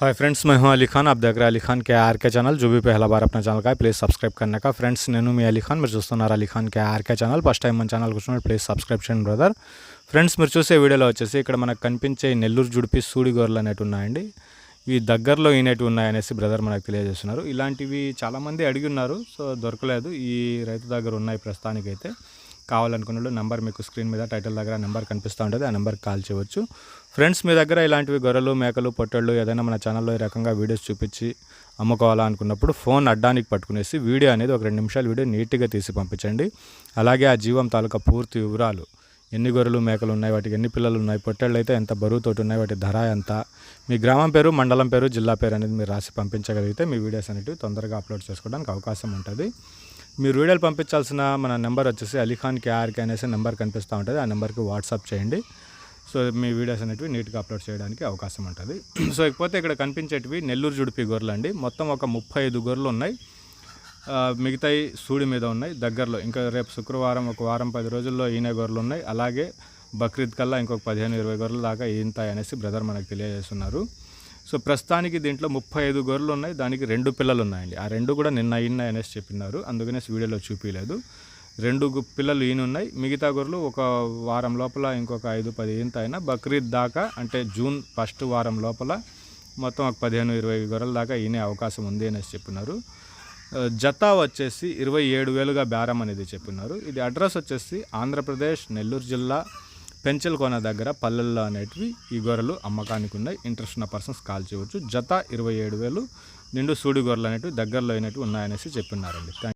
Hi friends मैं हूं अली खान आप देख रहे हैं अली खान के आर के ఛానల్ जो भी पहला बार अपना ఛానల్ का ప్లీజ్ సబ్స్క్రైబ్ करने का ఫ్రెండ్స్ నేను మీ అలీ ఖాన్ మీరు చూస్తున్నారు Ali Khan K R K channel first time మన ఛానల్ కూర్చున్నారు ప్లీజ్ సబ్స్క్రైబ్ చేయండి బ్రదర్ ఫ్రెండ్స్ మీరు చూసే వీడియోలో వచ్చేసి ఇక్కడ మనకు కనిపించే ఈ నెల్లూరు జుడిపి సూడి గొర్రెలు అనేవి ఉన్నాయండి ఇవి దగ్గరలో ఈనేటివి ఉన్నాయనేసి బ్రదర్ మనకు తెలియజేస్తున్నారు ఇలాంటివి చాలామంది అడిగి ఉన్నారు సో దొరకలేదు ఈ రైతు దగ్గర ఉన్నాయి ప్రస్తుతానికైతే కావాలనుకున్న వాళ్ళు నెంబర్ మీకు స్క్రీన్ మీద టైటిల్ దగ్గర నెంబర్ కనిపిస్తూ ఉంటుంది ఆ నెంబర్కి కాల్ చేయవచ్చు ఫ్రెండ్స్ మీ దగ్గర ఇలాంటివి గొర్రెలు మేకలు పొట్టళ్ళు ఏదైనా మన ఛానల్లో ఈ రకంగా వీడియోస్ చూపించి అమ్ముకోవాలా అనుకున్నప్పుడు ఫోన్ అడ్డానికి పట్టుకునేసి వీడియో అనేది ఒక రెండు నిమిషాలు వీడియో నీట్గా తీసి పంపించండి. అలాగే ఆ జీవం తాలూకా పూర్తి వివరాలు ఎన్ని గొర్రెలు మేకలు ఉన్నాయి వాటికి ఎన్ని పిల్లలు ఉన్నాయి పొట్టేళ్ళు అయితే ఎంత బరువుతోటి ఉన్నాయి వాటి ధర ఎంత మీ గ్రామం పేరు మండలం పేరు జిల్లా పేరు అనేది మీరు రాసి పంపించగలిగితే మీ వీడియోస్ అనేవి తొందరగా అప్లోడ్ చేసుకోవడానికి అవకాశం ఉంటుంది. మీరు వీడియోలు పంపించాల్సిన మన నెంబర్ వచ్చేసి అలీఖాన్ కేఆర్కే అనేసి నెంబర్ కనిపిస్తూ ఉంటుంది. ఆ నెంబర్కి వాట్సాప్ చేయండి. సో మీ వీడియోస్ అనేటివి నీట్గా అప్లోడ్ చేయడానికి అవకాశం ఉంటుంది. సో ఇకపోతే ఇక్కడ కనిపించేటివి నెల్లూరు జుడిపి గొర్రెలు అండి. మొత్తం ఒక ముప్పై ఐదు గొర్రెలు ఉన్నాయి. మిగతాయి సూడి మీద ఉన్నాయి. దగ్గరలో ఇంకా రేపు శుక్రవారం ఒక వారం పది రోజుల్లో ఈయన గొర్రెలు ఉన్నాయి. అలాగే బక్రీద్ కల్లా ఇంకొక పదిహేను ఇరవై గొర్రెల దాకా ఈంతాయి అనేసి బ్రదర్ మనకు తెలియజేస్తున్నారు. సో ప్రస్తుతానికి దీంట్లో ముప్పై ఐదు గొర్రెలు ఉన్నాయి. దానికి రెండు పిల్లలు ఉన్నాయండి. ఆ రెండు కూడా నిన్న ఈనాయి అనేసి చెప్పినారు. అందుకనేసి వీడియోలో చూపించలేదు రెండు పిల్లలు ఈయన ఉన్నాయి మిగతా గొర్రెలు ఒక వారం లోపల ఇంకొక ఐదు పది ఈంత అయినా బక్రీద్ దాకా అంటే జూన్ ఫస్ట్ వారం లోపల మొత్తం ఒక పదిహేను ఇరవై గొర్రెల దాకా ఈయనే అవకాశం ఉంది అనేసి చెప్పినారు. జత వచ్చేసి ఇరవై ఏడు వేలుగా బేరం అనేది చెప్పినారు. ఇది అడ్రస్ వచ్చేసి ఆంధ్రప్రదేశ్ నెల్లూరు జిల్లా పెంచల్కోన దగ్గర పల్లెల్లో అనేటివి ఈ గొర్రెలు అమ్మకానికి ఉన్నాయి. ఇంట్రెస్ట్ ఉన్న పర్సన్స్ కాల్ చేయవచ్చు. జత ఇరవై ఏడు వేలు నిండు సూడి గొర్రెలు అనేటివి దగ్గరలో అయినట్టు ఉన్నాయనేసి చెప్పినారండి. థ్యాంక్